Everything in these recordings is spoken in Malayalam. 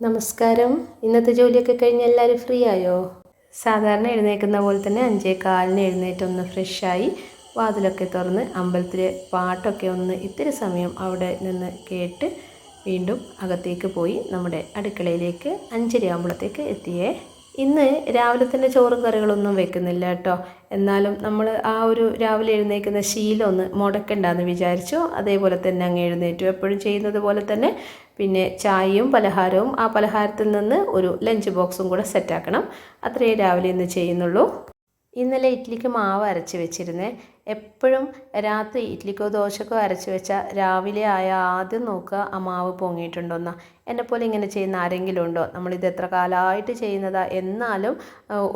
നമസ്കാരം. ഇന്നത്തെ ജോലിയൊക്കെ കഴിഞ്ഞ് എല്ലാവരും ഫ്രീ ആയോ? സാധാരണ എഴുന്നേൽക്കുന്ന പോലെ തന്നെ അഞ്ചേ കാലിന് എഴുന്നേറ്റ് ഒന്ന് ഫ്രഷായി വാതിലൊക്കെ തുറന്ന് അമ്പലത്തിലെ പാട്ടൊക്കെ ഒന്ന് ഇത്തിരി സമയം അവിടെ നിന്ന് കേട്ട് വീണ്ടും അകത്തേക്ക് പോയി നമ്മുടെ അടുക്കളയിലേക്ക് അഞ്ചര ആകുമ്പോഴത്തേക്ക് എത്തിയേ. ഇന്ന് രാവിലെ തന്നെ ചോറും കറികളൊന്നും വെക്കുന്നില്ല കേട്ടോ. എന്നാലും നമ്മൾ ആ ഒരു രാവിലെ എഴുന്നേൽക്കുന്ന ശീലം ഒന്ന് മുടക്കണ്ടെന്ന് വിചാരിച്ചു. അതേപോലെ തന്നെ അങ്ങ് എഴുന്നേറ്റു. എപ്പോഴും ചെയ്യുന്നത് പോലെ തന്നെ പിന്നെ ചായയും പലഹാരവും ആ പലഹാരത്തിൽ നിന്ന് ഒരു ലഞ്ച് ബോക്സും കൂടെ സെറ്റാക്കണം അത്രയേ രാവിലെ ഇന്ന് ചെയ്യുന്നുള്ളൂ. ഇന്നലെ ഇഡ്ഡലിക്ക് മാവ് അരച്ച് വെച്ചിരുന്നേ. എപ്പോഴും രാത്രി ഇഡ്ലിക്കോ ദോശക്കോ അരച്ച് വെച്ചാൽ രാവിലെ ആയ ആദ്യം നോക്കുക ആ മാവ് പൊങ്ങിയിട്ടുണ്ടോന്നാ. എന്നെപ്പോലെ ഇങ്ങനെ ചെയ്യുന്ന ആരെങ്കിലും ഉണ്ടോ? നമ്മളിത് എത്ര കാലമായിട്ട് ചെയ്യുന്നതാ? എന്നാലും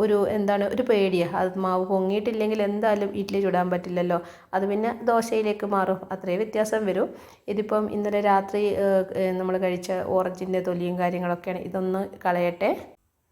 ഒരു എന്താണ് ഒരു പേടിയാണ് അത് മാവ് പൊങ്ങിയിട്ടില്ലെങ്കിൽ എന്തായാലും ഇഡ്ഡലി ചുടാൻ പറ്റില്ലല്ലോ. അത് പിന്നെ ദോശയിലേക്ക് മാറും. അത്രേ വ്യത്യാസം വരും. ഇതിപ്പം ഇന്നലെ രാത്രി നമ്മൾ കഴിച്ച ഓറഞ്ചിന്റെ തൊലിയും കാര്യങ്ങളൊക്കെയാണ്. ഇതൊന്ന് കളയട്ടെ.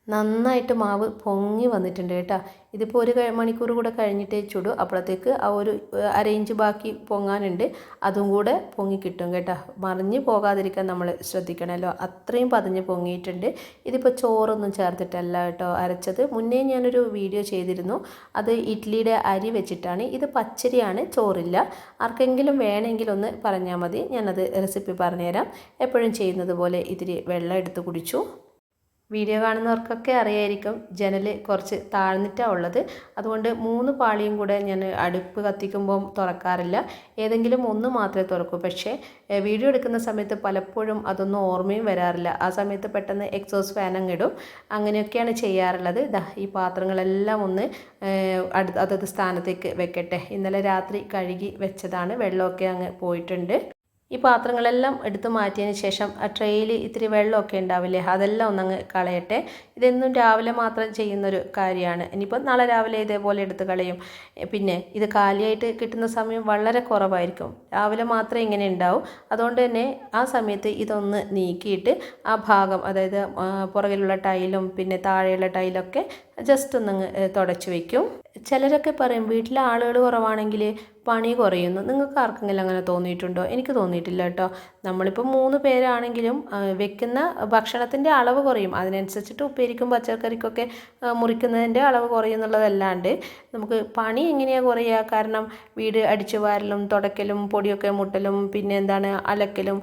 നന്നായിട്ട് മാവ് പൊങ്ങി വന്നിട്ടുണ്ട് കേട്ടോ. ഇതിപ്പോൾ ഒരു മണിക്കൂർ കൂടെ കഴിഞ്ഞിട്ടേ ചുടു. അപ്പോഴത്തേക്ക് ആ ഒരു അരയിഞ്ച് ബാക്കി പൊങ്ങാനുണ്ട്. അതും കൂടെ പൊങ്ങി കിട്ടും കേട്ടോ. മറിഞ്ഞ് പോകാതിരിക്കാൻ നമ്മൾ ശ്രദ്ധിക്കണമല്ലോ. അത്രയും പതിഞ്ഞ് പൊങ്ങിയിട്ടുണ്ട്. ഇതിപ്പോൾ ചോറൊന്നും ചേർത്തിട്ടല്ല കേട്ടോ അരച്ചത്. മുന്നേ ഞാനൊരു വീഡിയോ ചെയ്തിരുന്നു. അത് ഇഡ്ഡലിയുടെ അരി വെച്ചിട്ടാണ്. ഇത് പച്ചരിയാണ് ചോറില്ല. ആർക്കെങ്കിലും വേണമെങ്കിൽ ഒന്ന് പറഞ്ഞാൽ മതി. ഞാനത് റെസിപ്പി പറഞ്ഞുതരാം. എപ്പോഴും ചെയ്യുന്നത് പോലെ ഇതിൽ വെള്ളം എടുത്ത് കുടിച്ചു. വീഡിയോ കാണുന്നവർക്കൊക്കെ അറിയായിരിക്കും ജനൽ കുറച്ച് താഴ്ന്നിട്ടാണ് ഉള്ളത്. അതുകൊണ്ട് മൂന്ന് പാളിയും കൂടെ ഞാൻ അടുപ്പ് കത്തിക്കുമ്പോൾ തുറക്കാറില്ല. ഏതെങ്കിലും ഒന്ന് മാത്രമേ തുറക്കൂ. പക്ഷേ വീഡിയോ എടുക്കുന്ന സമയത്ത് പലപ്പോഴും അതൊന്നും ഓർമ്മയും വരാറില്ല. ആ സമയത്ത് പെട്ടെന്ന് എക്സോസ് ഫാൻ അങ്ങ് ഇടും. അങ്ങനെയൊക്കെയാണ് ചെയ്യാറുള്ളത്. ഈ പാത്രങ്ങളെല്ലാം ഒന്ന് അടുത്ത് അതത് സ്ഥാനത്തേക്ക് വെക്കട്ടെ. ഇന്നലെ രാത്രി കഴുകി വെച്ചതാണ്. വെള്ളമൊക്കെ അങ്ങ് പോയിട്ടുണ്ട്. ഈ പാത്രങ്ങളെല്ലാം എടുത്തു മാറ്റിയതിന് ശേഷം ആ ട്രെയിൽ ഇത്തിരി വെള്ളമൊക്കെ ഉണ്ടാവില്ലേ അതെല്ലാം ഒന്നങ്ങ് കളയട്ടെ. ഇതെന്നും രാവിലെ മാത്രം ചെയ്യുന്നൊരു കാര്യമാണ്. ഇനിയിപ്പോൾ നാളെ രാവിലെ ഇതേപോലെ എടുത്ത് കളയും. പിന്നെ ഇത് കാലിയായിട്ട് കിട്ടുന്ന സമയം വളരെ കുറവായിരിക്കും. രാവിലെ മാത്രം ഇങ്ങനെ ഉണ്ടാവും. അതുകൊണ്ട് തന്നെ ആ സമയത്ത് ഇതൊന്ന് നീക്കിയിട്ട് ആ ഭാഗം അതായത് പുറകിലുള്ള ടൈലും പിന്നെ താഴെയുള്ള ടൈലൊക്കെ ജസ്റ്റ് ഒന്ന് തുടച്ചു വയ്ക്കും ചിലരൊക്കെ പറയും വീട്ടിലെ ആളുകൾ കുറവാണെങ്കിൽ പണി കുറയുന്നു. നിങ്ങൾക്ക് ആർക്കെങ്കിലും അങ്ങനെ തോന്നിയിട്ടുണ്ടോ? എനിക്ക് തോന്നിയിട്ടില്ല കേട്ടോ. നമ്മളിപ്പോൾ മൂന്ന് പേരാണെങ്കിലും വെക്കുന്ന ഭക്ഷണത്തിന്റെ അളവ് കുറയും. അതിനനുസരിച്ചിട്ട് ഉപ്പേരിക്കും പച്ചക്കറിക്കൊക്കെ മുറിക്കുന്നതിന്റെ അളവ് കുറയും എന്നുള്ളതല്ലാണ്ട് നമുക്ക് പണി എങ്ങനെയാണ് കുറയുക? കാരണം വീട് അടിച്ചു വാരലും തുടക്കലും പൊടിയൊക്കെ മുട്ടലും പിന്നെ എന്താണ് അലക്കലും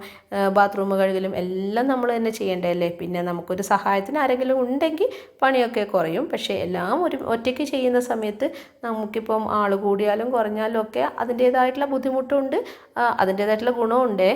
ബാത്റൂം കഴുകലും എല്ലാം നമ്മൾ തന്നെ ചെയ്യേണ്ടതല്ലേ? പിന്നെ നമുക്കൊരു സഹായത്തിന് ആരെങ്കിലും ഉണ്ടെങ്കിൽ പണിയൊക്കെ കുറയും. പക്ഷേ എല്ലാം ഒരു ഒറ്റയ്ക്ക് ചെയ്യുന്ന സമയത്ത് നമുക്കിപ്പം ആൾ കൂടിയാലും കുറഞ്ഞാലും ഒക്കെ അതിന്റേതായിട്ടുള്ള ബുദ്ധിമുട്ടുണ്ട്. അതിന്റേതായിട്ടുള്ള ഗുണമുണ്ട്.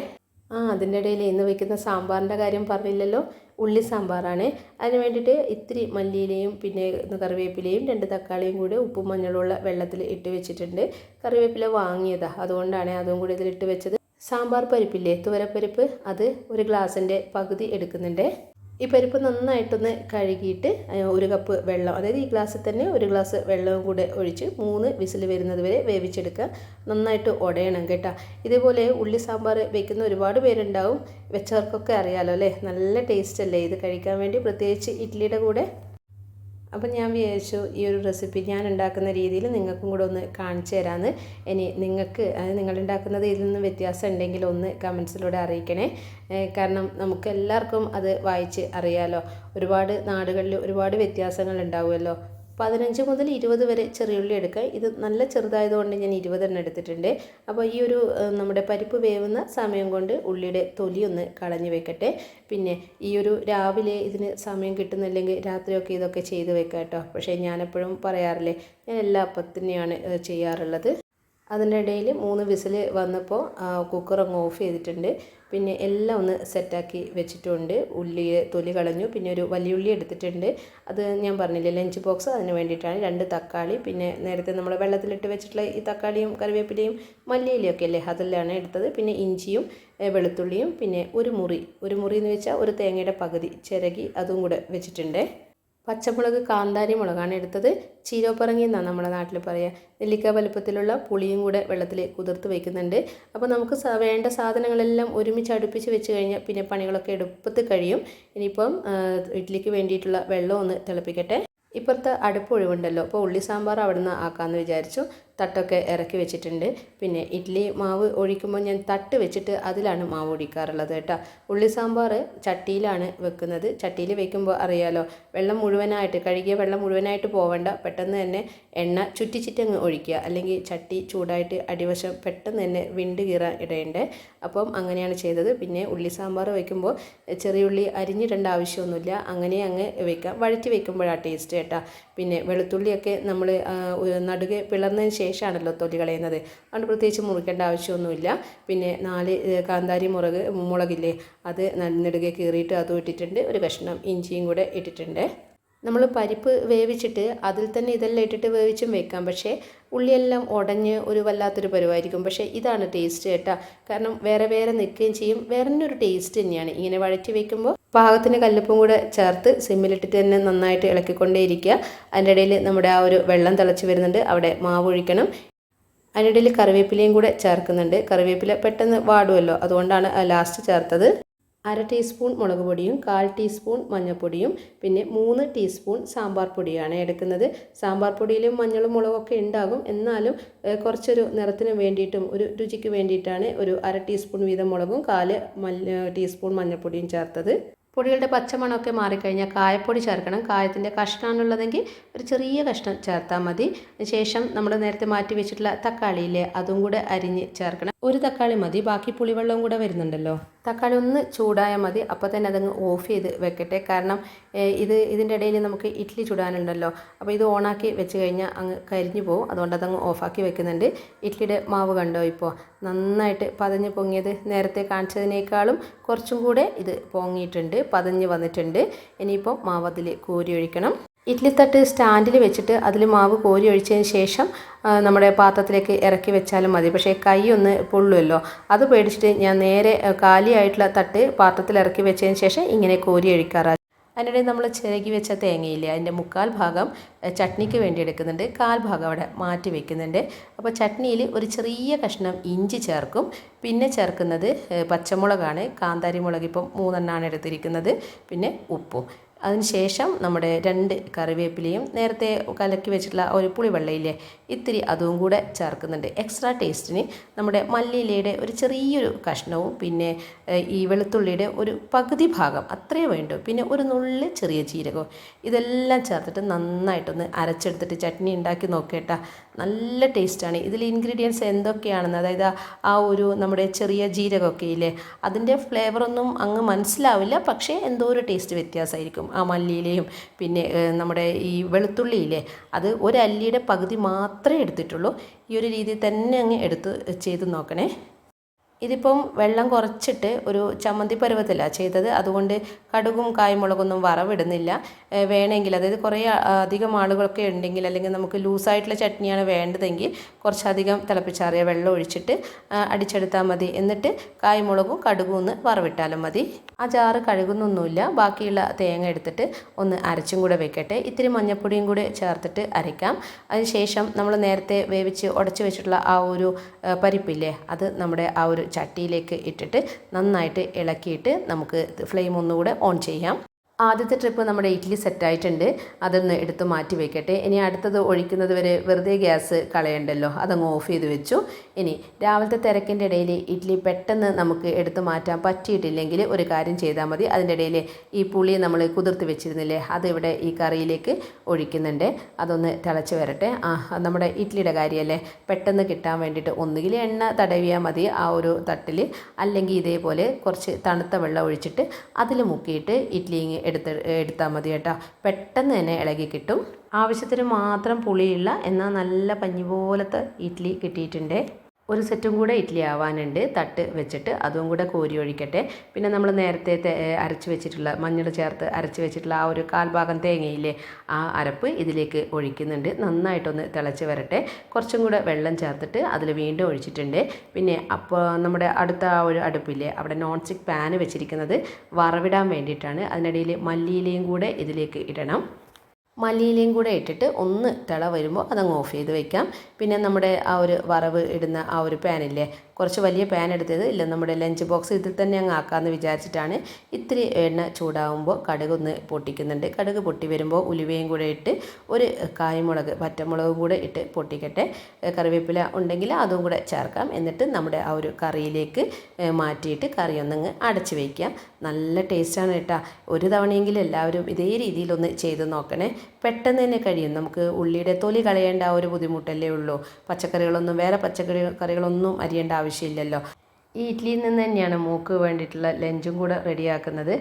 ആ അതിന്റെ ഇടയിൽ ഇന്ന് വയ്ക്കുന്ന സാമ്പാറിന്റെ കാര്യം പറഞ്ഞില്ലല്ലോ. ഉള്ളി സാമ്പാറാണ്. അതിന് വേണ്ടിയിട്ട് ഇത്തിരി മല്ലിയിലയും പിന്നെ കറിവേപ്പിലയും രണ്ട് തക്കാളിയും കൂടി ഉപ്പും മഞ്ഞളുള്ള വെള്ളത്തിൽ ഇട്ട് വെച്ചിട്ടുണ്ട്. കറിവേപ്പില വാങ്ങിയതാണ് അതുകൊണ്ടാണ് അതും കൂടി ഇതിലിട്ട് വെച്ചത്. സാമ്പാർ പരിപ്പില്ലേ? തുവരപ്പരിപ്പ്. അത് ഒരു ഗ്ലാസിന്റെ പകുതി എടുക്കുന്നുണ്ട്. ഈ പരിപ്പ് നന്നായിട്ടൊന്ന് കഴുകിയിട്ട് ഒരു കപ്പ് വെള്ളം അതായത് ഈ ഗ്ലാസ്സിൽ തന്നെ ഒരു ഗ്ലാസ് വെള്ളവും കൂടെ ഒഴിച്ച് മൂന്ന് വിസിൽ വരുന്നത് വരെ വേവിച്ചെടുക്കുക. നന്നായിട്ട് ഉടയണം കേട്ടോ. ഇതേപോലെ ഉള്ളി സാമ്പാർ വെക്കുന്ന ഒരുപാട് പേരുണ്ടാവും. വെച്ചവർക്കൊക്കെ അറിയാമല്ലോ അല്ലേ? നല്ല ടേസ്റ്റ് അല്ലേ ഇത് കഴിക്കാൻ വേണ്ടി? പ്രത്യേകിച്ച് ഇഡ്ഡലിയുടെ കൂടെ അപ്പം ഞാൻ വിചാരിച്ചു ഈ ഒരു റെസിപ്പി ഞാൻ ഉണ്ടാക്കുന്ന രീതിയിൽ നിങ്ങൾക്കും കൂടെ ഒന്ന് കാണിച്ചു തരാമെന്ന് ഇനി നിങ്ങൾക്ക് നിങ്ങൾ ഉണ്ടാക്കുന്നത് ഇതിൽ നിന്ന് വ്യത്യാസം ഉണ്ടെങ്കിൽ ഒന്ന് കമൻസിലൂടെ അറിയിക്കണേ. കാരണം നമുക്ക് എല്ലാവർക്കും അത് വായിച്ച് അറിയാലോ. ഒരുപാട് നാടുകളിൽ ഒരുപാട് വ്യത്യാസങ്ങൾ ഉണ്ടാവുമല്ലോ. പതിനഞ്ച് മുതൽ ഇരുപത് വരെ ചെറിയുള്ളി എടുക്കുക. ഇത് നല്ല ചെറുതായതുകൊണ്ട് ഞാൻ ഇരുപതെണ്ണം എടുത്തിട്ടുണ്ട്. അപ്പോൾ ഈ ഒരു നമ്മുടെ പരിപ്പ് വേവുന്ന സമയം കൊണ്ട് ഉള്ളിയുടെ തൊലി ഒന്ന് കളഞ്ഞു വെക്കട്ടെ. പിന്നെ ഈ ഒരു രാവിലെ ഇതിന് സമയം കിട്ടുന്നില്ലെങ്കിൽ രാത്രിയൊക്കെ ഇതൊക്കെ ചെയ്ത് വെക്കാം കേട്ടോ. പക്ഷേ ഞാനെപ്പോഴും പറയാറില്ലേ ഞാൻ എല്ലാ അപ്പത്തിനെയാണ് ചെയ്യാറുള്ളത്. അതിന്റെ ഇടയിൽ മൂന്ന് വിസിൽ വന്നപ്പോൾ കുക്കർ അങ്ങ് ഓഫ് ചെയ്തിട്ടുണ്ട്. പിന്നെ എല്ലാം ഒന്ന് സെറ്റാക്കി വെച്ചിട്ടുണ്ട്. ഉള്ളി തൊലി കളഞ്ഞു. പിന്നെ ഒരു വലിയ ഉള്ളി എടുത്തിട്ടുണ്ട്. അത് ഞാൻ പറഞ്ഞില്ലേ ലഞ്ച് ബോക്സ് അതിന് വേണ്ടിയിട്ടാണ്. രണ്ട് തക്കാളി പിന്നെ നേരത്തെ നമ്മൾ വെള്ളത്തിലിട്ട് വെച്ചിട്ടുള്ള ഈ തക്കാളിയും കറിവേപ്പിലയും മല്ലിയിലൊക്കെ അല്ലേ അതെല്ലാം എടുത്തത്. പിന്നെ ഇഞ്ചിയും വെളുത്തുള്ളിയും പിന്നെ ഒരു മുറി. ഒരു മുറി എന്ന് വെച്ചാൽ ഒരു തേങ്ങയുടെ പകുതി ചിരകി അതും കൂടെ വെച്ചിട്ടുണ്ട്. പച്ചമുളക് കാന്താരി മുളകാണ് എടുത്തത്. ചീരോപ്പറങ്ങി എന്നാണ് നമ്മുടെ നാട്ടിൽ പറയുക. നെല്ലിക്ക വലുപ്പത്തിലുള്ള പുളിയും കൂടെ വെള്ളത്തിൽ കുതിർത്ത് വയ്ക്കുന്നുണ്ട് അപ്പോൾ നമുക്ക് വേണ്ട സാധനങ്ങളെല്ലാം ഒരുമിച്ച് അടുപ്പിച്ച് വെച്ച് കഴിഞ്ഞാൽ പിന്നെ പണികളൊക്കെ എടുപ്പത്ത് കഴിയും. ഇനിയിപ്പം ഇഡ്ഡലിക്ക് വേണ്ടിയിട്ടുള്ള വെള്ളം ഒന്ന് തിളപ്പിക്കട്ടെ. ഇപ്പുറത്ത് അടുപ്പ് ഒഴിവുണ്ടല്ലോ. അപ്പോൾ ഉള്ളി സാമ്പാർ അവിടെ നിന്ന് ആക്കാമെന്ന് വിചാരിച്ചു. തട്ടൊക്കെ ഇറക്കി വെച്ചിട്ടുണ്ട്. പിന്നെ ഇഡ്ഡലി മാവ് ഒഴിക്കുമ്പോൾ ഞാൻ തട്ട് വെച്ചിട്ട് അതിലാണ് മാവ് ഒഴിക്കാറുള്ളത് കേട്ടോ. ഉള്ളി സാമ്പാർ ചട്ടിയിലാണ് വെക്കുന്നത്. ചട്ടിയിൽ വെക്കുമ്പോൾ അറിയാലോ വെള്ളം മുഴുവനായിട്ട് കഴുകിയ വെള്ളം മുഴുവനായിട്ട് പോവേണ്ട. പെട്ടെന്ന് തന്നെ എണ്ണ ചുറ്റിച്ചിട്ടങ്ങ് ഒഴിക്കുക. അല്ലെങ്കിൽ ചട്ടി ചൂടായിട്ട് അടിവശം പെട്ടെന്ന് തന്നെ വിണ്ട് കീറാൻ ഇടയുണ്ട്. അപ്പം അങ്ങനെയാണ് ചെയ്തത്. പിന്നെ ഉള്ളി സാമ്പാർ വെക്കുമ്പോൾ ചെറിയ ഉള്ളി അരിഞ്ഞിടേണ്ട ആവശ്യമൊന്നുമില്ല. അങ്ങനെ അങ്ങ് വെക്കാം വഴറ്റി വെക്കുമ്പോഴാണ് ടേസ്റ്റ് കേട്ടോ. പിന്നെ വെളുത്തുള്ളിയൊക്കെ നമ്മൾ നടുകെ പിളർന്നതിന് ശേഷമാണല്ലോ തൊലി കളയുന്നത്. അതുകൊണ്ട് പ്രത്യേകിച്ച് മുറിക്കേണ്ട ആവശ്യമൊന്നുമില്ല. പിന്നെ നാല് കാന്താരി മുളക് മുളകില്ലേ അത് നടുക കീറിയിട്ട് അതും ഇട്ടിട്ടുണ്ട്. ഒരു കഷ്ണം ഇഞ്ചിയും കൂടെ ഇട്ടിട്ടുണ്ട്. നമ്മൾ പരിപ്പ് വേവിച്ചിട്ട് അതിൽ തന്നെ ഇതെല്ലാം ഇട്ടിട്ട് വേവിച്ചും വെക്കാം. പക്ഷേ ഉള്ളിയെല്ലാം ഉടഞ്ഞ് ഒരു വല്ലാത്തൊരു പരുവായിരിക്കും. പക്ഷേ ഇതാണ് ടേസ്റ്റ് കേട്ടോ. കാരണം വേറെ വേറെ നിൽക്കുകയും ചെയ്യും. വേറെ ഒരു ടേസ്റ്റ് തന്നെയാണ്. ഇങ്ങനെ വഴറ്റി വെക്കുമ്പോൾ പാകത്തിന് കല്ലുപ്പും കൂടെ ചേർത്ത് സിമ്മിലിട്ടിട്ട് തന്നെ നന്നായിട്ട് ഇളക്കിക്കൊണ്ടേയിരിക്കുക. അതിന്റെ ഇടയിൽ നമ്മുടെ ആ ഒരു വെള്ളം തിളച്ച് വരുന്നുണ്ട്. അവിടെ മാവ് ഒഴിക്കണം. അതിന്റെ ഇടയിൽ കറിവേപ്പിലയും കൂടെ ചേർക്കുന്നുണ്ട്. കറിവേപ്പില പെട്ടെന്ന് വാടുമല്ലോ. അതുകൊണ്ടാണ് ലാസ്റ്റ് ചേർത്തത്. അര ടീസ്പൂൺ മുളക് പൊടിയും കാൽ ടീസ്പൂൺ മഞ്ഞൾപ്പൊടിയും പിന്നെ മൂന്ന് ടീസ്പൂൺ സാമ്പാർ പൊടിയാണ് എടുക്കുന്നത്. സാമ്പാർ പൊടിയിലും മഞ്ഞളും മുളകൊക്കെ ഉണ്ടാകും. എന്നാലും കുറച്ചൊരു നിറത്തിന് വേണ്ടിയിട്ടും ഒരു രുചിക്ക് വേണ്ടിയിട്ടാണ് ഒരു അര ടീസ്പൂൺ വീതം മുളകും കാൽ ടീസ്പൂൺ മഞ്ഞൾപ്പൊടിയും ചേർത്തത്. പൊടികളുടെ പച്ചമണമൊക്കെ മാറിക്കഴിഞ്ഞാൽ കായപ്പൊടി ചേർക്കണം. കായത്തിന്റെ കഷ്ണമാണുള്ളതെങ്കിൽ ഒരു ചെറിയ കഷ്ണം ചേർത്താൽ മതി. ശേഷം നമ്മൾ നേരത്തെ മാറ്റി വെച്ചിട്ടുള്ള തക്കാളിയില്ലേ അതും കൂടെ അരിഞ്ഞ് ചേർക്കണം. ഒരു തക്കാളി മതി ബാക്കി പുളിവെള്ളവും കൂടെ വരുന്നുണ്ടല്ലോ. തക്കാളി ഒന്ന് ചൂടായാൽ മതി അപ്പോൾ തന്നെ അതങ്ങ് ഓഫ് ചെയ്ത് വെക്കട്ടെ. കാരണം ഇത് ഇതിന്റെ ഇടയിൽ നമുക്ക് ഇഡ്ഡലി ചുടാനുണ്ടല്ലോ അപ്പോൾ ഇത് ഓണാക്കി വെച്ച് കഴിഞ്ഞാൽ അങ്ങ് കരിഞ്ഞു പോകും അതുകൊണ്ട് അതങ്ങ് ഓഫാക്കി വെക്കുന്നുണ്ട്. ഇഡ്ഡലിയുടെ മാവ് കണ്ടോ ഇപ്പോൾ നന്നായിട്ട് പതഞ്ഞ് പൊങ്ങിയത് നേരത്തെ കാണിച്ചതിനേക്കാളും കുറച്ചും കൂടെ ഇത് പൊങ്ങിയിട്ടുണ്ട് പതഞ്ഞ് വന്നിട്ടുണ്ട്. ഇനിയിപ്പോൾ മാവ് അതിൽ കോരി ഒഴിക്കണം. ഇഡ്ലിത്തട്ട് സ്റ്റാൻഡിൽ വെച്ചിട്ട് അതിൽ മാവ് കോരി ഒഴിച്ചതിന് ശേഷം നമ്മുടെ പാത്രത്തിലേക്ക് ഇറക്കി വെച്ചാലും മതി. പക്ഷേ കൈ ഒന്ന് പൊള്ളുമല്ലോ അത് പേടിച്ചിട്ട് ഞാൻ നേരെ കാലിയായിട്ടുള്ള തട്ട് പാത്രത്തിൽ ഇറക്കി വെച്ചതിന് ശേഷം ഇങ്ങനെ കോരി ഒഴിക്കാറാണ് അതിനിടയിൽ നമ്മൾ ചിരകി വെച്ച തേങ്ങയില്ലേ അതിന്റെ മുക്കാൽ ഭാഗം ചട്നിക്ക് വേണ്ടി എടുക്കുന്നുണ്ട്. കാൽ ഭാഗം അവിടെ മാറ്റി വെക്കുന്നുണ്ട്. അപ്പോൾ ചട്നിയിൽ ഒരു ചെറിയ കഷ്ണം ഇഞ്ചി ചേർക്കും. പിന്നെ ചേർക്കുന്നത് പച്ചമുളകാണ്. കാന്താരി മുളക് ഇപ്പം മൂന്നെണ്ണമാണ് എടുത്തിരിക്കുന്നത്. പിന്നെ ഉപ്പും. അതിനുശേഷം നമ്മുടെ രണ്ട് കറിവേപ്പിലയും നേരത്തെ കലക്കി വെച്ചിട്ടുള്ള ഒരു പുളിവെള്ളയില്ലേ ഇത്തിരി അതും കൂടെ ചേർക്കുന്നുണ്ട്. എക്സ്ട്രാ ടേസ്റ്റിന് നമ്മുടെ മല്ലിയിലയുടെ ഒരു ചെറിയൊരു കഷ്ണവും പിന്നെ ഈ വെളുത്തുള്ളിയുടെ ഒരു പകുതി ഭാഗം അത്രയേ വേണ്ടൂ. പിന്നെ ഒരു നുള്ളി ചെറിയ ജീരകവും. ഇതെല്ലാം ചേർത്തിട്ട് നന്നായിട്ടൊന്ന് അരച്ചെടുത്തിട്ട് ചട്നി ഉണ്ടാക്കി നോക്കേട്ടാ. നല്ല ടേസ്റ്റാണ് ഇതിൽ ഇൻഗ്രീഡിയൻസ് എന്തൊക്കെയാണെന്ന് അതായത് ആ ഒരു നമ്മുടെ ചെറിയ ജീരകമൊക്കെ ഇല്ലേ അതിന്റെ ഫ്ലേവറൊന്നും അങ്ങ് മനസ്സിലാവില്ല പക്ഷേ എന്തോ ഒരു ടേസ്റ്റ് വ്യത്യാസമായിരിക്കും. ആ മല്ലിയിലയും പിന്നെ നമ്മുടെ ഈ വെളുത്തുള്ളിയില്ലേ അത് ഒരല്ലിയുടെ പകുതി മാത്രമേ എടുത്തിട്ടുള്ളൂ. ഈ ഒരു രീതിയിൽ തന്നെ അങ്ങ് എടുത്ത് ചെയ്ത് നോക്കണേ. ഇതിപ്പം വെള്ളം കുറച്ചിട്ട് ഒരു ചമ്മന്തി പരുവത്തിലാണ് ചെയ്തത്. അതുകൊണ്ട് കടുകും കായ്മുളകൊന്നും വറവിടുന്നില്ല. വേണമെങ്കിൽ അതായത് കുറേ അധികം ആളുകളൊക്കെ ഉണ്ടെങ്കിൽ അല്ലെങ്കിൽ നമുക്ക് ലൂസായിട്ടുള്ള ചട്നിയാണ് വേണ്ടതെങ്കിൽ കുറച്ചധികം തിളപ്പിച്ചാറിയ വെള്ളം ഒഴിച്ചിട്ട് അടിച്ചെടുത്താൽ മതി. എന്നിട്ട് കായ്മുളകും കടുകും ഒന്ന് വറവിട്ടാലും മതി. ആ ചാറ് കഴുകുന്നൊന്നുമില്ല. ബാക്കിയുള്ള തേങ്ങ എടുത്തിട്ട് ഒന്ന് അരച്ചും കൂടെ വെക്കട്ടെ. ഇത്തിരി മഞ്ഞപ്പൊടിയും കൂടെ ചേർത്തിട്ട് അരയ്ക്കാം. അതിനുശേഷം നമ്മൾ നേരത്തെ വേവിച്ച് ഉടച്ച് വെച്ചിട്ടുള്ള ആ ഒരു പരിപ്പില്ലേ അത് നമ്മുടെ ആ ഒരു ചട്ടിയിലേക്ക് ഇട്ടിട്ട് നന്നായിട്ട് ഇളക്കിയിട്ട് നമുക്ക് ഫ്ലെയിം ഒന്നുകൂടെ ഓൺ ചെയ്യാം. ആദ്യത്തെ ട്രിപ്പ് നമ്മുടെ ഇഡ്ഡലി സെറ്റായിട്ടുണ്ട് അതൊന്ന് എടുത്ത് മാറ്റി വെക്കട്ടെ. ഇനി അടുത്തത് ഒഴിക്കുന്നത് വരെ വെറുതെ ഗ്യാസ് കളയണ്ടല്ലോ. അതങ്ങ് ഓഫ് ചെയ്ത് വെച്ചു. ഇനി രാവിലത്തെ തിരക്കിന്റെ ഇടയിൽ ഇഡ്ഡലി പെട്ടെന്ന് നമുക്ക് എടുത്ത് മാറ്റാൻ പറ്റിയിട്ടില്ലെങ്കിൽ ഒരു കാര്യം ചെയ്താൽ മതി. അതിന്റെ ഇടയിൽ ഈ പുളി നമ്മൾ കുതിർത്ത് വെച്ചിരുന്നില്ലേ അതിവിടെ ഈ കറിയിലേക്ക് ഒഴിക്കുന്നുണ്ട്. അതൊന്ന് തിളച്ച് വരട്ടെ. ആ നമ്മുടെ ഇഡ്ഡലിയുടെ കാര്യമല്ലേ? പെട്ടെന്ന് കിട്ടാൻ വേണ്ടിയിട്ട് ഒന്നുകിൽ എണ്ണ തടവിയാൽ മതി ആ ഒരു തട്ടിൽ അല്ലെങ്കിൽ ഇതേപോലെ കുറച്ച് തണുത്ത വെള്ളം ഒഴിച്ചിട്ട് അതിൽ മുക്കിയിട്ട് ഇഡ്ഡലി എടുത്ത് എടുത്താൽ മതി കേട്ടോ. പെട്ടെന്ന് തന്നെ ഇളകി കിട്ടും. ആവശ്യത്തിന് മാത്രം പുളിയുള്ള എന്നാൽ നല്ല പഞ്ഞി പോലത്തെ ഇഡ്ഡലി കിട്ടിയിട്ടുണ്ട്. ഒരു സെറ്റും കൂടെ ഇഡ്ഡലി ആവാനുണ്ട്. തട്ട് വെച്ചിട്ട് അതും കൂടെ കോരി ഒഴിക്കട്ടെ. പിന്നെ നമ്മൾ നേരത്തെ അരച്ച് വെച്ചിട്ടുള്ള മഞ്ഞൾ ചേർത്ത് അരച്ച് വെച്ചിട്ടുള്ള ആ ഒരു കാൽഭാഗം തേങ്ങയിലെ ആ അരപ്പ് ഇതിലേക്ക് ഒഴിക്കുന്നുണ്ട്. നന്നായിട്ടൊന്ന് തിളച്ച് വരട്ടെ. കുറച്ചും കൂടെ വെള്ളം ചേർത്തിട്ട് അതിൽ വീണ്ടും ഒഴിച്ചിട്ടുണ്ട്. പിന്നെ അപ്പോൾ നമ്മുടെ അടുത്ത ആ ഒരു അടുപ്പില്ലേ അവിടെ നോൺ സ്റ്റിക്ക് പാന് വെച്ചിരിക്കുന്നത് വറവിടാൻ വേണ്ടിയിട്ടാണ്. അതിനിടയിൽ മല്ലിയിലയും കൂടെ ഇതിലേക്ക് ഇടണം. മല്ലിയിലയും കൂടെ ഇട്ടിട്ട് ഒന്ന് തിള വരുമ്പോൾ അതങ്ങ് ഓഫ് ചെയ്ത് വെക്കാം. പിന്നെ നമ്മുടെ ആ ഒരു വറവ് ഇടുന്ന ആ ഒരു പാനില്ലേ കുറച്ച് വലിയ പാൻ എടുത്തത് ഇല്ല നമ്മുടെ ലഞ്ച് ബോക്സ് ഇതിൽ തന്നെ അങ്ങ് ആക്കാമെന്ന് വിചാരിച്ചിട്ടാണ്. ഇത്തിരി എണ്ണ ചൂടാവുമ്പോൾ കടുക് ഒന്ന് പൊട്ടിക്കുന്നുണ്ട്. കടുക് പൊട്ടി വരുമ്പോൾ ഉലുവയും കൂടെ ഇട്ട് ഒരു കായ്മുളക് പച്ചമുളകും കൂടെ ഇട്ട് പൊട്ടിക്കട്ടെ. കറിവേപ്പില ഉണ്ടെങ്കിൽ അതും കൂടെ ചേർക്കാം. എന്നിട്ട് നമ്മുടെ ആ ഒരു കറിയിലേക്ക് മാറ്റിയിട്ട് കറി ഒന്നങ്ങ് അടച്ച് വയ്ക്കാം നല്ല ടേസ്റ്റാണ് കേട്ടോ. ഒരു തവണയെങ്കിലും എല്ലാവരും ഇതേ രീതിയിലൊന്ന് ചെയ്ത് നോക്കണേ. പെട്ടെന്ന് തന്നെ കഴിയും. നമുക്ക് ഉള്ളിയുടെ തൊലി കളയേണ്ട ആ ഒരു ബുദ്ധിമുട്ടല്ലേ ഉള്ളൂ. പച്ചക്കറികളൊന്നും വേറെ പച്ചക്കറി കറികളൊന്നും അരിയേണ്ട ആവശ്യമില്ലല്ലോ. ഈ ഇഡ്ഡലിയിൽ നിന്ന് തന്നെയാണ് മൂക്ക് വേണ്ടിയിട്ടുള്ള ലഞ്ചും കൂടെ റെഡിയാക്കുന്നത്.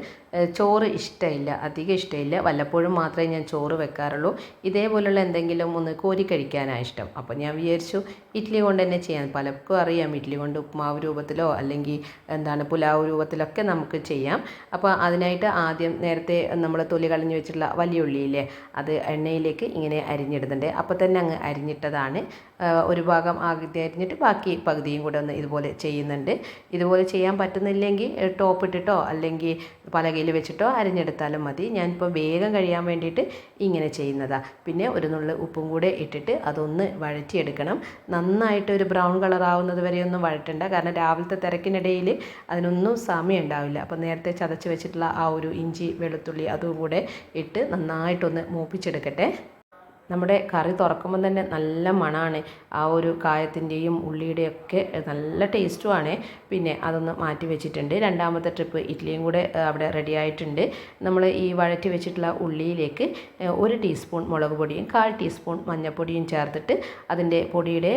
ചോറ് ഇഷ്ടമില്ല അധികം ഇഷ്ടമില്ല. വല്ലപ്പോഴും മാത്രമേ ഞാൻ ചോറ് വെക്കാറുള്ളൂ. ഇതേപോലുള്ള എന്തെങ്കിലും ഒന്ന് കോരി കഴിക്കാനാണ് ഇഷ്ടം. അപ്പോൾ ഞാൻ വിചാരിച്ചു ഇഡ്ഡലി കൊണ്ട് തന്നെ ചെയ്യാം. പലർക്കും അറിയാം ഇഡ്ഡലി കൊണ്ട് ഉപ്മാവ് രൂപത്തിലോ അല്ലെങ്കിൽ എന്താണ് പുലാവ് രൂപത്തിലൊക്കെ നമുക്ക് ചെയ്യാം. അപ്പോൾ അതിനായിട്ട് ആദ്യം നേരത്തെ നമ്മൾ തൊലി കളഞ്ഞു വെച്ചിട്ടുള്ള വലിയ ഉള്ളിയില്ലേ അത് എണ്ണയിലേക്ക് ഇങ്ങനെ അരിഞ്ഞിടുന്നുണ്ട്. അപ്പോൾ തന്നെ അങ്ങ് അരിഞ്ഞിട്ടതാണ്. ഒരു ഭാഗം ആദ്യം അരിഞ്ഞിട്ട് ബാക്കി പകുതിയും കൂടെ ഒന്ന് ഇതുപോലെ ചെയ്യുന്നുണ്ട്. ഇതുപോലെ ചെയ്യാൻ പറ്റുന്നില്ലെങ്കിൽ ടോപ്പ് ഇട്ടിട്ടോ അല്ലെങ്കിൽ പലകയിൽ വെച്ചിട്ടോ അരിഞ്ഞെടുത്താലും മതി. ഞാനിപ്പോൾ വേഗം കഴിയാൻ വേണ്ടിയിട്ട് ഇങ്ങനെ ചെയ്യുന്നതാണ് പിന്നെ ഒരു നുള്ളു ഉപ്പും കൂടെ ഇട്ടിട്ട് അതൊന്ന് വഴറ്റിയെടുക്കണം. നന്നായിട്ട് ഒരു ബ്രൗൺ കളർ ആവുന്നത് വരെ ഒന്നും വഴറ്റണ്ട. കാരണം രാവിലത്തെ തിരക്കിനിടയിൽ അതിനൊന്നും സമയം ഉണ്ടാവില്ല. അപ്പോൾ നേരത്തെ ചതച്ച് വെച്ചിട്ടുള്ള ആ ഒരു ഇഞ്ചി വെളുത്തുള്ളി അതും കൂടെ ഇട്ട് നന്നായിട്ടൊന്ന് മൂപ്പിച്ചെടുക്കട്ടെ. നമ്മുടെ കറി തുറക്കുമ്പോൾ തന്നെ നല്ല മണമാണ് ആ ഒരു കായത്തിന്റെയും ഉള്ളിയുടെയൊക്കെ നല്ല ടേസ്റ്റുമാണ്. പിന്നെ അതൊന്ന് മാറ്റി വെച്ചിട്ടുണ്ട്. രണ്ടാമത്തെ ട്രിപ്പ് ഇഡ്ഡലിയും കൂടെ അവിടെ റെഡി ആയിട്ടുണ്ട്. നമ്മൾ ഈ വഴറ്റി വെച്ചിട്ടുള്ള ഉള്ളിയിലേക്ക് ഒരു ടീസ്പൂൺ മുളക് പൊടിയും കാൽ ടീസ്പൂൺ മഞ്ഞൾപ്പൊടിയും ചേർത്തിട്ട് അതിന്റെ പൊടിയുടെ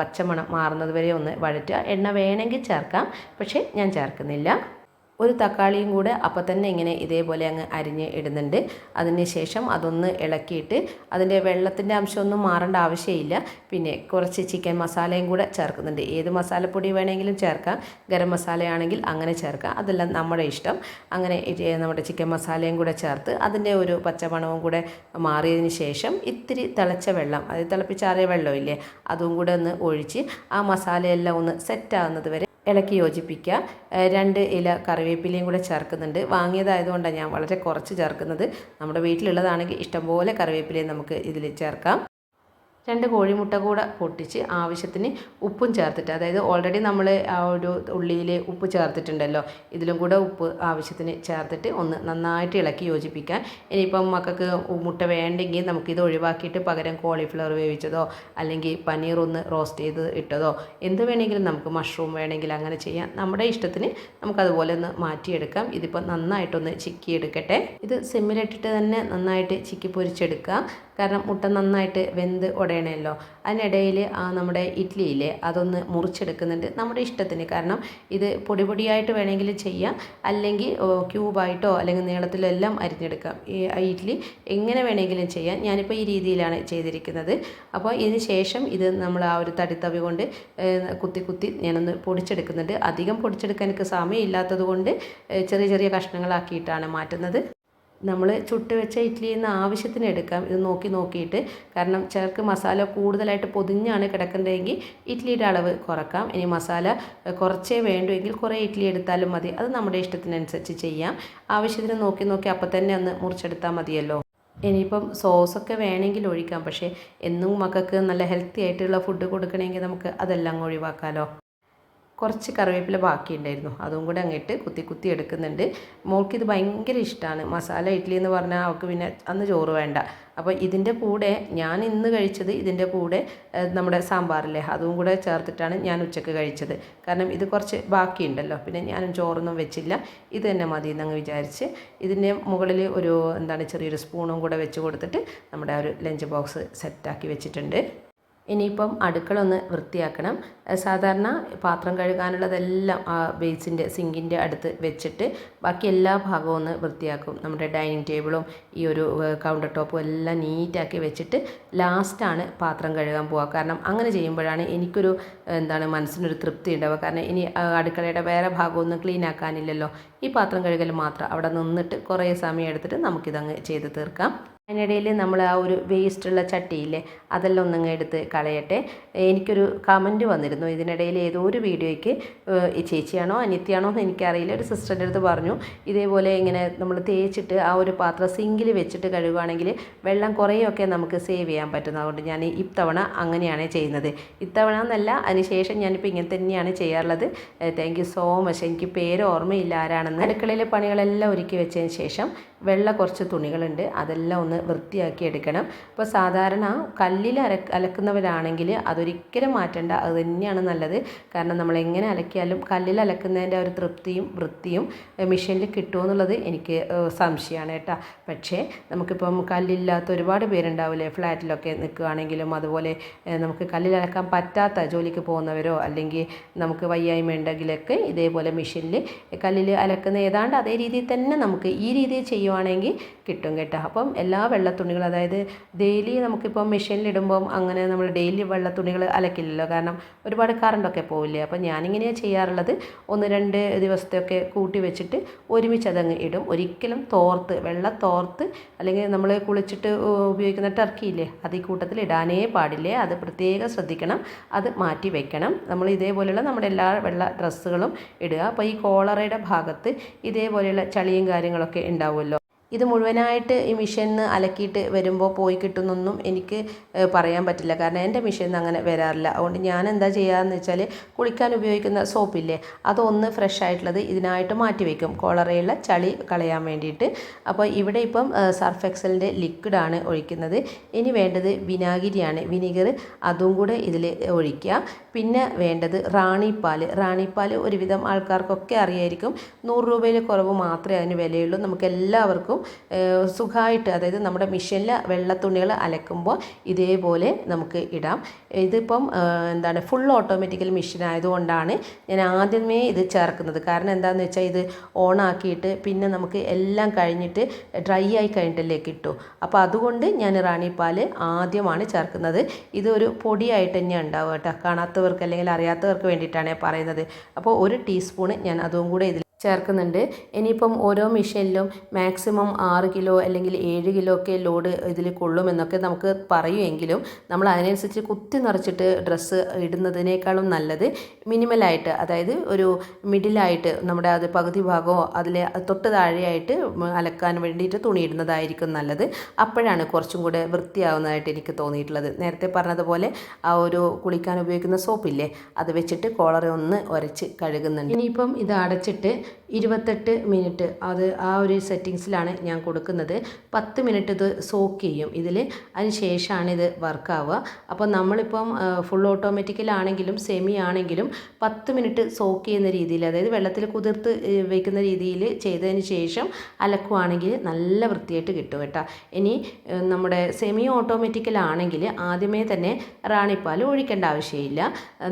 പച്ചമണം മാറുന്നത് വരെ ഒന്ന് വഴറ്റുക. എണ്ണ വേണമെങ്കിൽ ചേർക്കാം പക്ഷേ ഞാൻ ചേർക്കുന്നില്ല. ഒരു തക്കാളിയും കൂടെ അപ്പം തന്നെ ഇങ്ങനെ ഇതേപോലെ അങ്ങ് അരിഞ്ഞ് ഇടുന്നുണ്ട്. അതിന് ശേഷം അതൊന്ന് ഇളക്കിയിട്ട് അതിന്റെ വെള്ളത്തിന്റെ അംശമൊന്നും മാറേണ്ട ആവശ്യമില്ല. പിന്നെ കുറച്ച് ചിക്കൻ മസാലയും കൂടെ ചേർക്കുന്നുണ്ട്. ഏത് മസാലപ്പൊടി വേണമെങ്കിലും ചേർക്കാം. ഗരം മസാലയാണെങ്കിൽ അങ്ങനെ ചേർക്കാം. അതെല്ലാം നമ്മുടെ ഇഷ്ടം. അങ്ങനെ നമ്മുടെ ചിക്കൻ മസാലയും കൂടെ ചേർത്ത് അതിന്റെ ഒരു പച്ചമണവും കൂടെ മാറിയതിന് ശേഷം ഇത്തിരി തിളച്ച വെള്ളം അത് തിളപ്പിച്ചാറിയ വെള്ളമില്ലേ അതും കൂടെ ഒന്ന് ഒഴിച്ച് ആ മസാലയെല്ലാം ഒന്ന് സെറ്റാകുന്നത് വരെ ഇളക്കി യോജിപ്പിക്കുക. രണ്ട് ഇല കറിവേപ്പിലയും കൂടെ ചേർക്കുന്നുണ്ട്. വാങ്ങിയതായതുകൊണ്ടാണ് ഞാൻ വളരെ കുറച്ച് ചേർക്കുന്നത്. നമ്മുടെ വീട്ടിലുള്ളതാണെങ്കിൽ ഇഷ്ടംപോലെ കറിവേപ്പിലയും നമുക്ക് ഇതിൽ ചേർക്കാം. രണ്ട് കോഴിമുട്ട കൂടെ പൊട്ടിച്ച് ആവശ്യത്തിന് ഉപ്പും ചേർത്തിട്ട് അതായത് ഓൾറെഡി നമ്മൾ ആ ഒരു ഉള്ളിയിൽ ഉപ്പ് ചേർത്തിട്ടുണ്ടല്ലോ ഇതിലും കൂടെ ഉപ്പ് ആവശ്യത്തിന് ചേർത്തിട്ട് ഒന്ന് നന്നായിട്ട് ഇളക്കി യോജിപ്പിക്കാൻ. ഇനിയിപ്പം മക്കൾക്ക് മുട്ട വേണ്ടെങ്കിൽ നമുക്കിത് ഒഴിവാക്കിയിട്ട് പകരം കോളിഫ്ലവർ വേവിച്ചതോ അല്ലെങ്കിൽ പനീർ ഒന്ന് റോസ്റ്റ് ചെയ്ത് ഇട്ടതോ എന്ത് വേണമെങ്കിലും നമുക്ക് മഷ്റൂം വേണമെങ്കിൽ അങ്ങനെ ചെയ്യാം. നമ്മുടെ ഇഷ്ടത്തിന് നമുക്കതുപോലെ ഒന്ന് മാറ്റിയെടുക്കാം. ഇതിപ്പോൾ നന്നായിട്ടൊന്ന് ചിക്കി എടുക്കട്ടെ ഇത് സിമ്മിലിട്ടിട്ട് തന്നെ നന്നായിട്ട് ചിക്കി പൊരിച്ചെടുക്കുക കാരണം മുട്ട നന്നായിട്ട് വെന്ത് ഉടയണമല്ലോ അതിനിടയിൽ ആ നമ്മുടെ ഇഡ്ഡലിയില്ലേ അതൊന്ന് മുറിച്ചെടുക്കുന്നുണ്ട് നമ്മുടെ ഇഷ്ടത്തിന്. കാരണം ഇത് പൊടി പൊടിയായിട്ട് വേണമെങ്കിൽ ചെയ്യാം. അല്ലെങ്കിൽ ക്യൂബായിട്ടോ അല്ലെങ്കിൽ നീളത്തിലോ എല്ലാം അരിഞ്ഞെടുക്കാം. ഈ ഇഡ്ഡലി എങ്ങനെ വേണമെങ്കിലും ചെയ്യാം. ഞാനിപ്പോൾ ഈ രീതിയിലാണ് ചെയ്തിരിക്കുന്നത്. അപ്പോൾ ഇതിന് ശേഷം ഇത് നമ്മൾ ആ ഒരു തടിത്തവി കൊണ്ട് കുത്തി കുത്തി ഞാനൊന്ന് പൊടിച്ചെടുക്കുന്നുണ്ട്. അധികം പൊടിച്ചെടുക്കാൻ എനിക്ക് സമയമില്ലാത്തത് കൊണ്ട് ചെറിയ ചെറിയ കഷ്ണങ്ങളാക്കിയിട്ടാണ് മാറ്റുന്നത്. നമ്മൾ ചുട്ട് വെച്ച ഇഡ്ഡലിയിൽ നിന്ന് ആവശ്യത്തിന് എടുക്കാം. ഇത് നോക്കി നോക്കിയിട്ട്. കാരണം ചിലർക്ക് മസാല കൂടുതലായിട്ട് പൊതിഞ്ഞാണ് കിടക്കുന്നതെങ്കിൽ ഇഡ്ഡലിയുടെ അളവ് കുറക്കാം. ഇനി മസാല കുറച്ചേ വേണ്ടുമെങ്കിൽ കുറേ ഇഡ്ഡലി എടുത്താലും മതി. അത് നമ്മുടെ ഇഷ്ടത്തിനനുസരിച്ച് ചെയ്യാം. ആവശ്യത്തിന് നോക്കി നോക്കി അപ്പം തന്നെ ഒന്ന് മുറിച്ചെടുത്താൽ മതിയല്ലോ. ഇനിയിപ്പം സോസൊക്കെ വേണമെങ്കിൽ ഒഴിക്കാം. പക്ഷേ എന്നും മക്കൾക്ക് നല്ല ഹെൽത്തി ആയിട്ടുള്ള ഫുഡ് കൊടുക്കണമെങ്കിൽ നമുക്ക് അതെല്ലാം ഒഴിവാക്കാമല്ലോ കുറച്ച് കറിവേപ്പില ബാക്കിയുണ്ടായിരുന്നു. അതും കൂടെ അങ്ങിട്ട് കുത്തി കുത്തി എടുക്കുന്നുണ്ട്. മോൾക്ക് ഇത് ഭയങ്കര ഇഷ്ടമാണ് മസാല ഇഡ്ഡലി എന്ന് പറഞ്ഞാൽ അവൾക്ക് പിന്നെ അന്ന് ചോറ് വേണ്ട. അപ്പോൾ ഇതിന്റെ കൂടെ ഞാൻ ഇന്ന് കഴിച്ചത് ഇതിന്റെ കൂടെ നമ്മുടെ സാമ്പാറില്ലേ അതും കൂടെ ചേർത്തിട്ടാണ് ഞാൻ ഉച്ചയ്ക്ക് കഴിച്ചത്. കാരണം ഇത് കുറച്ച് ബാക്കിയുണ്ടല്ലോ. പിന്നെ ഞാനും ചോറൊന്നും വെച്ചില്ല. ഇത് തന്നെ മതി എന്നങ്ങ് വിചാരിച്ച് ഇതിന്റെ മുകളിൽ ഒരു എന്താണ് ചെറിയൊരു സ്പൂണും കൂടെ വെച്ച് കൊടുത്തിട്ട് നമ്മുടെ ആ ഒരു ലഞ്ച് ബോക്സ് സെറ്റാക്കി വെച്ചിട്ടുണ്ട്. ഇനിയിപ്പം അടുക്കള ഒന്ന് വൃത്തിയാക്കണം സാധാരണ പാത്രം കഴുകാനുള്ളതെല്ലാം ആ ബേസിന്റെ സിങ്കിന്റെ അടുത്ത് വെച്ചിട്ട് ബാക്കി എല്ലാ ഭാഗവും ഒന്ന് വൃത്തിയാക്കും. നമ്മുടെ ഡൈനിങ് ടേബിളും ഈ ഒരു കൗണ്ടർ ടോപ്പും എല്ലാം നീറ്റാക്കി വെച്ചിട്ട് ലാസ്റ്റാണ് പാത്രം കഴുകാൻ പോവുക. കാരണം അങ്ങനെ ചെയ്യുമ്പോഴാണ് എനിക്കൊരു എന്താണ് മനസ്സിനൊരു തൃപ്തി ഉണ്ടാവുക. കാരണം ഇനി അടുക്കളയുടെ വേറെ ഭാഗമൊന്നും ക്ലീൻ ആക്കാനില്ലല്ലോ. ഈ പാത്രം കഴുകൽ മാത്രം അവിടെ നിന്നിട്ട് കുറേ സമയം എടുത്തിട്ട് നമുക്കിതങ്ങ് ചെയ്ത് തീർക്കാം. അതിനിടയിൽ നമ്മൾ ആ ഒരു വേസ്റ്റുള്ള ചട്ടിയില്ലേ അതെല്ലാം ഒന്നങ്ങ് എടുത്ത് കളയട്ടെ. എനിക്കൊരു കമന്റ് വന്നിരുന്നു. ഇതിനിടയിൽ ഏതോ ഒരു വീഡിയോയ്ക്ക് ചേച്ചിയാണോ അനിത്യാണോ എന്ന് എനിക്കറിയില്ല. ഒരു സിസ്റ്ററിന്റെ അടുത്ത് പറഞ്ഞു ഇതേപോലെ ഇങ്ങനെ നമ്മൾ തേച്ചിട്ട് ആ ഒരു പാത്രം സിങ്കിൽ വെച്ചിട്ട് കഴുകുകയാണെങ്കിൽ വെള്ളം കുറേയൊക്കെ നമുക്ക് സേവ് ചെയ്യാൻ പറ്റുന്നത്. അതുകൊണ്ട് ഞാൻ ഇത്തവണ അങ്ങനെയാണ് ചെയ്യുന്നത്. ഇത്തവണ എന്നല്ല അതിനുശേഷം ഞാനിപ്പോൾ ഇങ്ങനെ തന്നെയാണ് ചെയ്യാറുള്ളത്. താങ്ക് യു സോ മച്ച് എനിക്ക് പേര് ഓർമ്മയില്ല ആരാണെന്ന്. അടുക്കളയിലെ പണികളെല്ലാം ഒരുക്കി വെച്ചതിന് ശേഷം വെള്ള കുറച്ച് തുണികളുണ്ട്. അതെല്ലാം ഒന്ന് വൃത്തിയാക്കി എടുക്കണം. ഇപ്പോൾ സാധാരണ കല്ലിൽ അല അലക്കുന്നവരാണെങ്കിൽ അതൊരിക്കലും മാറ്റേണ്ട. അത് തന്നെയാണ് നല്ലത്. കാരണം നമ്മൾ എങ്ങനെ അലക്കിയാലും കല്ലിൽ അലക്കുന്നതിന്റെ ഒരു തൃപ്തിയും വൃത്തിയും മെഷീനിൽ കിട്ടുമെന്നുള്ളത് എനിക്ക് സംശയമാണ് കേട്ടോ. പക്ഷേ നമുക്കിപ്പം കല്ലില്ലാത്ത ഒരുപാട് പേരുണ്ടാവില്ലേ? ഫ്ലാറ്റിലൊക്കെ നിൽക്കുകയാണെങ്കിലും അതുപോലെ നമുക്ക് കല്ലിൽ അലക്കാൻ പറ്റാത്ത ജോലിക്ക് പോകുന്നവരോ അല്ലെങ്കിൽ നമുക്ക് വയ്യായ്മ ഉണ്ടെങ്കിലൊക്കെ ഇതേപോലെ മെഷീനിൽ കല്ലിൽ അലക്കുന്ന ഏതാണ്ട് അതേ രീതിയിൽ തന്നെ നമുക്ക് ഈ രീതിയിൽ ചെയ്യുവാണെങ്കിൽ കിട്ടും കേട്ടോ. അപ്പം എല്ലാ വെള്ള വെള്ളത്തുണികളും അതായത് ഡെയിലി നമുക്കിപ്പം മെഷീനിലിടുമ്പം അങ്ങനെ നമ്മൾ ഡെയിലി വെള്ള വെള്ളത്തുണികൾ അലക്കില്ലല്ലോ. കാരണം ഒരുപാട് കറണ്ടൊക്കെ പോവില്ലേ? അപ്പം ഞാനിങ്ങനെയാണ് ചെയ്യാറുള്ളത്. ഒന്ന് രണ്ട് ദിവസത്തെയൊക്കെ കൂട്ടി വെച്ചിട്ട് ഒരുമിച്ച് അതങ്ങ് ഇടും. ഒരിക്കലും തോർത്ത് വെള്ള തോർത്ത് അല്ലെങ്കിൽ നമ്മൾ കുളിച്ചിട്ട് ഉപയോഗിക്കുന്ന ടർക്കിയില്ലേ അത് ഈ കൂട്ടത്തിൽ ഇടാനേ പാടില്ലേ? അത് പ്രത്യേകം ശ്രദ്ധിക്കണം. അത് മാറ്റി വെക്കണം. നമ്മൾ ഇതേപോലെയുള്ള നമ്മുടെ എല്ലാ വെള്ള ഡ്രസ്സുകളും ഇടുക. അപ്പോൾ ഈ കോളറയുടെ ഭാഗത്ത് ഇതേപോലെയുള്ള ചളിയും കാര്യങ്ങളൊക്കെ ഉണ്ടാവുമല്ലോ. ഇത് മുഴുവനായിട്ട് ഈ മിഷീനിൽ അലക്കിയിട്ട് വരുമ്പോൾ പോയി കിട്ടുന്നൊന്നും എനിക്ക് പറയാൻ പറ്റില്ല. കാരണം എന്റെ മിഷീനിൽ അങ്ങനെ വരാറില്ല. അതുകൊണ്ട് ഞാൻ എന്താ ചെയ്യാന്ന് വെച്ചാൽ കുളിക്കാൻ ഉപയോഗിക്കുന്ന സോപ്പില്ലേ അതൊന്ന് ഫ്രഷ് ആയിട്ടുള്ളത് ഇതിനായിട്ട് മാറ്റി വയ്ക്കും കോളറയുള്ള ചളി കളയാൻ വേണ്ടിയിട്ട്. അപ്പോൾ ഇവിടെ ഇപ്പം സർഫ് എക്സലിന്റെ ലിക്വിഡാണ് ഒഴിക്കുന്നത്. ഇനി വേണ്ടത് വിനാഗിരിയാണ്. വിനീഗർ അതും കൂടെ ഇതിൽ ഒഴിക്കുക. പിന്നെ വേണ്ടത് റാണിപ്പാൽ റാണിപ്പാൽ ഒരുവിധം ആൾക്കാർക്കൊക്കെ അറിയായിരിക്കും. നൂറ് രൂപയിൽ കുറവ് മാത്രമേ അതിന് വിലയുള്ളൂ. നമുക്ക് എല്ലാവർക്കും സുഖമായിട്ട് അതായത് നമ്മുടെ മിഷനിൽ വെള്ള തുണികൾ അലക്കുമ്പോൾ ഇതേപോലെ നമുക്ക് ഇടാം. ഇതിപ്പം എന്താണ് ഫുൾ ഓട്ടോമാറ്റിക്കൽ മെഷീൻ ആയതുകൊണ്ടാണ് ഞാൻ ആദ്യമേ ഇത് ചേർക്കുന്നത്. കാരണം എന്താണെന്ന് വെച്ചാൽ ഇത് ഓൺ ആക്കിയിട്ട് പിന്നെ നമുക്ക് എല്ലാം കഴിഞ്ഞിട്ട് ഡ്രൈ ആയി കഴിഞ്ഞിട്ടല്ലേ കിട്ടൂ അപ്പോൾ അതുകൊണ്ട് ഞാൻ റാണിപ്പാൽ ആദ്യമാണ് ചേർക്കുന്നത്. ഇത് ഒരു പൊടിയായിട്ട് തന്നെ ഉണ്ടാവും കേട്ടോ. കാണാത്തവർക്ക് അല്ലെങ്കിൽ അറിയാത്തവർക്ക് വേണ്ടിയിട്ടാണ് പറയുന്നത്. അപ്പോൾ ഒരു ടീസ്പൂൺ ഞാൻ അതും കൂടെ ഇതിൽ ചേർക്കുന്നുണ്ട്. ഇനിയിപ്പം ഓരോ മെഷീനിലും മാക്സിമം ആറ് കിലോ അല്ലെങ്കിൽ ഏഴ് കിലോ ഒക്കെ ലോഡ് ഇതിൽ കൊള്ളുമെന്നൊക്കെ നമുക്ക് പറയുമെങ്കിലും നമ്മൾ അതിനനുസരിച്ച് കുത്തി നിറച്ചിട്ട് ഡ്രസ്സ് ഇടുന്നതിനേക്കാളും നല്ലത് മിനിമലായിട്ട് അതായത് ഒരു മിഡിലായിട്ട് നമ്മുടെ അത് പകുതി ഭാഗമോ അതിൽ തൊട്ട് താഴെയായിട്ട് അലക്കാൻ വേണ്ടിയിട്ട് തുണി ഇടുന്നതായിരിക്കും നല്ലത്. അപ്പോഴാണ് കുറച്ചും കൂടെ വൃത്തിയാവുന്നതായിട്ട് എനിക്ക് തോന്നിയിട്ടുള്ളത്. നേരത്തെ പറഞ്ഞതുപോലെ ആ ഒരു കുളിക്കാൻ ഉപയോഗിക്കുന്ന സോപ്പില്ലേ അത് വെച്ചിട്ട് കോളറെ ഒന്ന് ഉരച്ച് കഴുകുന്നുണ്ട്. ഇനിയിപ്പം ഇത് അടച്ചിട്ട് ഇരുപത്തെട്ട് മിനിറ്റ് അത് ആ ഒരു സെറ്റിങ്സിലാണ് ഞാൻ കൊടുക്കുന്നത്. പത്ത് മിനിറ്റ് ഇത് സോക്ക് ചെയ്യും. ഇതിൽ അതിന് ശേഷമാണ് ഇത് വർക്കാവുക അപ്പോൾ നമ്മളിപ്പം ഫുൾ ഓട്ടോമാറ്റിക്കലാണെങ്കിലും സെമി ആണെങ്കിലും പത്ത് മിനിറ്റ് സോക്ക് ചെയ്യുന്ന രീതിയിൽ അതായത് വെള്ളത്തിൽ കുതിർത്ത് വയ്ക്കുന്ന രീതിയിൽ ചെയ്തതിന് ശേഷം അലക്കുവാണെങ്കിൽ നല്ല വൃത്തിയായിട്ട് കിട്ടും കേട്ടോ. ഇനി നമ്മുടെ സെമി ഓട്ടോമാറ്റിക്കലാണെങ്കിൽ ആദ്യമേ തന്നെ റാണിപ്പാൽ ഒഴിക്കേണ്ട ആവശ്യമില്ല.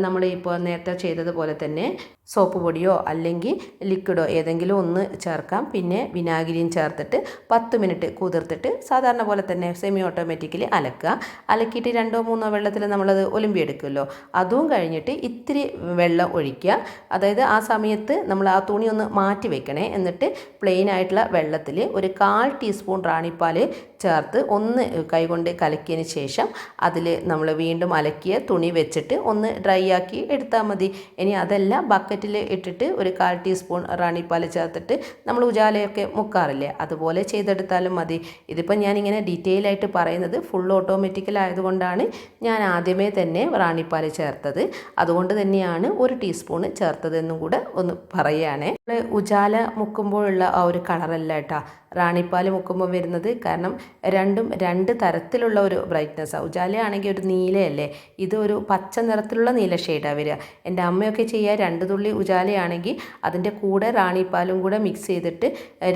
നമ്മൾ ഇപ്പോൾ നേരത്തെ ചെയ്തതുപോലെ തന്നെ സോപ്പ് പൊടിയോ അല്ലെങ്കിൽ ലിക്വിഡോ ഏതെങ്കിലും ഒന്ന് ചേർക്കാം. പിന്നെ വിനാഗിരിയും ചേർത്തിട്ട് പത്ത് മിനിറ്റ് കുതിർത്തിട്ട് സാധാരണ പോലെ തന്നെ സെമി ഓട്ടോമാറ്റിക്കലി അലക്കുക. അലക്കിയിട്ട് രണ്ടോ മൂന്നോ വെള്ളത്തിൽ നമ്മളത് ഒലുമ്പിയെടുക്കുമല്ലോ. അതും കഴിഞ്ഞിട്ട് ഇത്തിരി വെള്ളം ഒഴിക്കുക. അതായത് ആ സമയത്ത് നമ്മൾ ആ തുണി ഒന്ന് മാറ്റി വെക്കണേ. എന്നിട്ട് പ്ലെയിൻ ആയിട്ടുള്ള വെള്ളത്തിൽ ഒരു കാൽ ടീസ്പൂൺ റാണിപ്പാൽ ചേർത്ത് ഒന്ന് കൈകൊണ്ട് കലക്കിയതിന് ശേഷം അതിൽ നമ്മൾ വീണ്ടും അലക്കിയ തുണി വെച്ചിട്ട് ഒന്ന് ഡ്രൈ ആക്കി എടുത്താൽ മതി. ഇനി അതെല്ലാം ബക്കറ്റിൽ ഇട്ടിട്ട് ഒരു കാൽ ടീസ്പൂൺ റാണിപ്പാൽ ചേർത്തിട്ട് നമ്മൾ ഉജാലയൊക്കെ മുക്കാറില്ലേ അതുപോലെ ചെയ്തെടുത്താലും മതി. ഇതിപ്പോൾ ഞാനിങ്ങനെ ഡീറ്റെയിൽ ആയിട്ട് പറയുന്നത് ഫുൾ ഓട്ടോമാറ്റിക്കൽ ആയതുകൊണ്ടാണ് ഞാൻ ആദ്യമേ തന്നെ റാണിപ്പാൽ ചേർത്തത്. അതുകൊണ്ട് തന്നെയാണ് ഒരു ടീസ്പൂൺ ചേർത്തതെന്നും കൂടെ ഒന്ന് പറയുകയാണേ. ഉജാല മുക്കുമ്പോഴുള്ള ആ ഒരു കളറല്ല കേട്ടോ. റാണിപ്പാൽ മുക്കുമ്പോൾ വരുന്നത്. കാരണം രണ്ടും രണ്ട് തരത്തിലുള്ള ഒരു ബ്രൈറ്റ്നസ്സാണ് ഉജാലയാണെങ്കിൽ ഒരു നീലയല്ലേ? ഇത് ഒരു പച്ച നിറത്തിലുള്ള നീല ഷെയ്ഡാണ് വരിക. എന്റെ അമ്മയൊക്കെ ചെയ്യുക രണ്ട് തുള്ളി ഉജാലയാണെങ്കിൽ അതിന്റെ കൂടെ റാണിപ്പാലും കൂടെ മിക്സ് ചെയ്തിട്ട്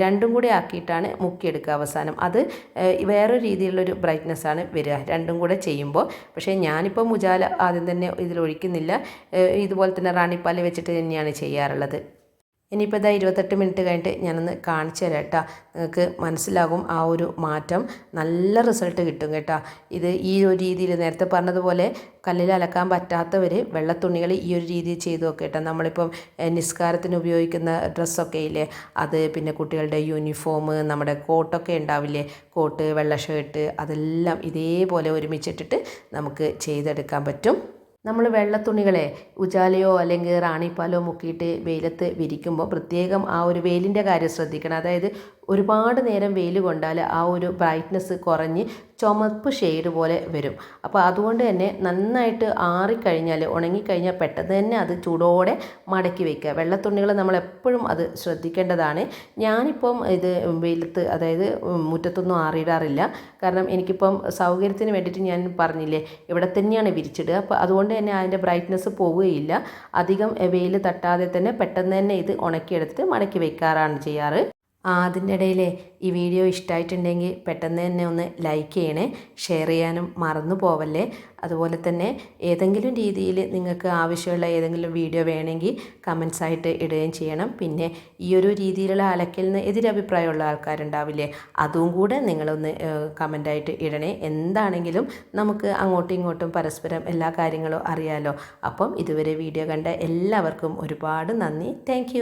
രണ്ടും കൂടെ ആക്കിയിട്ടാണ് മുക്കിയെടുക്കുക അവസാനം. അത് വേറൊരു രീതിയിലുള്ളൊരു ബ്രൈറ്റ്നസ്സാണ് വരിക. രണ്ടും കൂടെ ചെയ്യുമ്പോൾ. പക്ഷേ ഞാനിപ്പം ഉജാല ആദ്യം തന്നെ ഇതിൽ ഒഴിക്കുന്നില്ല ഇതുപോലെ തന്നെ റാണിപ്പാൽ വെച്ചിട്ട് തന്നെയാണ് ചെയ്യാറുള്ളത്. ഇനിയിപ്പോൾ ഇതാ ഇരുപത്തെട്ട് മിനിറ്റ് കഴിഞ്ഞിട്ട് ഞാനൊന്ന് കാണിച്ചു തരാം കേട്ടോ. നിങ്ങൾക്ക് മനസ്സിലാകും ആ ഒരു മാറ്റം നല്ല റിസൾട്ട് കിട്ടും കേട്ടോ. ഇത് ഈ ഒരു രീതിയിൽ നേരത്തെ പറഞ്ഞതുപോലെ കല്ലിൽ അലക്കാൻ പറ്റാത്തവർ വെള്ളത്തുണികൾ ഈ ഒരു രീതിയിൽ ചെയ്തു നോക്കുക കേട്ടോ. നമ്മളിപ്പം നിസ്കാരത്തിന് ഉപയോഗിക്കുന്ന ഡ്രസ്സൊക്കെ ഇല്ലേ? അത് പിന്നെ കുട്ടികളുടെ യൂണിഫോം നമ്മുടെ കോട്ടൊക്കെ ഉണ്ടാവില്ലേ? കോട്ട് വെള്ള ഷർട്ട് അതെല്ലാം ഇതേപോലെ ഒരുമിച്ചിട്ടിട്ട് നമുക്ക് ചെയ്തെടുക്കാൻ പറ്റും. നമ്മൾ വെള്ളത്തുണികളെ ഉജാലയോ അല്ലെങ്കിൽ റാണിപ്പാലോ മുക്കിയിട്ട് വെയിലത്ത് വിരിക്കുമ്പോൾ പ്രത്യേകം ആ ഒരു വെയിലിന്റെ കാര്യം ശ്രദ്ധിക്കണം. അതായത് ഒരുപാട് നേരം വെയിൽ കൊണ്ടാൽ ആ ഒരു ബ്രൈറ്റ്നസ് കുറഞ്ഞ് ചുമപ്പ് ഷെയ്ഡ് പോലെ വരും. അപ്പോൾ അതുകൊണ്ട് തന്നെ നന്നായിട്ട് ആറിക്കഴിഞ്ഞാൽ ഉണങ്ങിക്കഴിഞ്ഞാൽ പെട്ടെന്ന് തന്നെ അത് ചൂടോടെ മടക്കി വെക്കുക. വെള്ളത്തുണികൾ നമ്മൾ എപ്പോഴും അത് ശ്രദ്ധിക്കേണ്ടതാണ്. ഞാനിപ്പം ഇത് വെയിലത്ത് അതായത് മുറ്റത്തൊന്നും ആറിയിടാറില്ല കാരണം എനിക്കിപ്പം സൗകര്യത്തിന് വേണ്ടിയിട്ട് ഞാൻ പറഞ്ഞില്ലേ ഇവിടെ തന്നെയാണ് വിരിച്ചിടുക. അപ്പോൾ അതുകൊണ്ട് തന്നെ അതിന്റെ ബ്രൈറ്റ്നസ് പോവുകയില്ല. അധികം വെയിൽ തട്ടാതെ തന്നെ പെട്ടെന്ന് തന്നെ ഇത് ഉണക്കിയെടുത്ത് മടക്കി വെക്കാറാണ് ചെയ്യാറ്. അതിന്റെ ഇടയിലെ ഈ വീഡിയോ ഇഷ്ടമായിട്ടുണ്ടെങ്കിൽ പെട്ടെന്ന് തന്നെ ഒന്ന് ലൈക്ക് ചെയ്യണേ ഷെയർ ചെയ്യാനും മറന്നു പോവല്ലേ. അതുപോലെ തന്നെ ഏതെങ്കിലും രീതിയിൽ നിങ്ങൾക്ക് ആവശ്യമുള്ള ഏതെങ്കിലും വീഡിയോ വേണമെങ്കിൽ കമൻസ് ആയിട്ട് ഇടുകയും ചെയ്യണം. പിന്നെ ഈ ഒരു രീതിയിലുള്ള അലക്കലിന് എതിരഭിപ്രായമുള്ള ആൾക്കാരുണ്ടാവില്ലേ അതും കൂടെ നിങ്ങളൊന്ന് കമന്റായിട്ട് ഇടണേ. എന്താണെങ്കിലും നമുക്ക് അങ്ങോട്ടും ഇങ്ങോട്ടും പരസ്പരം എല്ലാ കാര്യങ്ങളും അറിയാലോ. അപ്പം ഇതുവരെ വീഡിയോ കണ്ട എല്ലാവർക്കും ഒരുപാട് നന്ദി. താങ്ക്